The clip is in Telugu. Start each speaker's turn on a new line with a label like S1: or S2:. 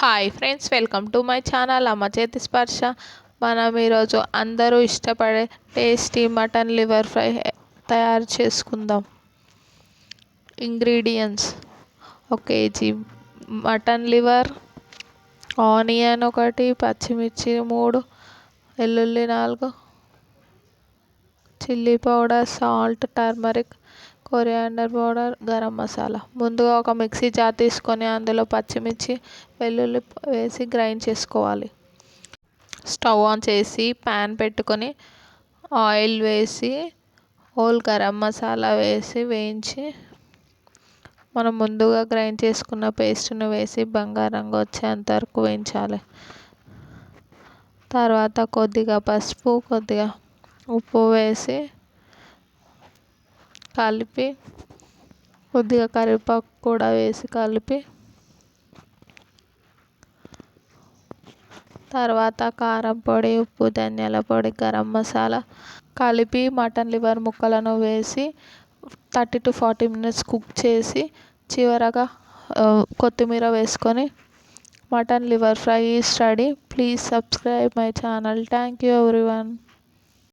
S1: Hi friends welcome to my channel అమ్మ చేతి స్పర్శ మనం ఈరోజు అందరూ ఇష్టపడే టేస్టీ మటన్ లివర్ ఫ్రై తయారు చేసుకుందాం. ఇంగ్రీడియంట్స్ ఒక కేజీ మటన్ లివర్ ఆనియన్ ఒకటి పచ్చిమిర్చి మూడు వెల్లుల్లి నాలుగు chilli powder salt turmeric coriander powder garam masala. ముందుగా ఒక మిక్సీ జార్ తీసుకొని అందులో పచ్చిమిర్చి వెల్లుల్లి వేసి గ్రైండ్ చేసుకోవాలి. స్టవ్ ఆన్ చేసి ప్యాన్ పెట్టుకొని ఆయిల్ వేసి హోల్ గరం మసాలా వేసి వేయించి మనం ముందుగా గ్రైండ్ చేసుకున్న పేస్ట్ను వేసి బంగారంగా వచ్చేంత వరకు వేయించాలి. తర్వాత కొద్దిగా పసుపు కొద్దిగా ఉప్పు వేసి కలిపి కొద్దిగా కరివేపాకు కూడా వేసి కలిపి తర్వాత కారం పొడి ఉప్పు ధనియాల పొడి గరం మసాలా కలిపి మటన్ లివర్ ముక్కలను వేసి thirty to forty minutes cook చేసి చివరగా కొత్తిమీర వేసుకొని mutton liver fry is ready please subscribe my channel. Thank you everyone.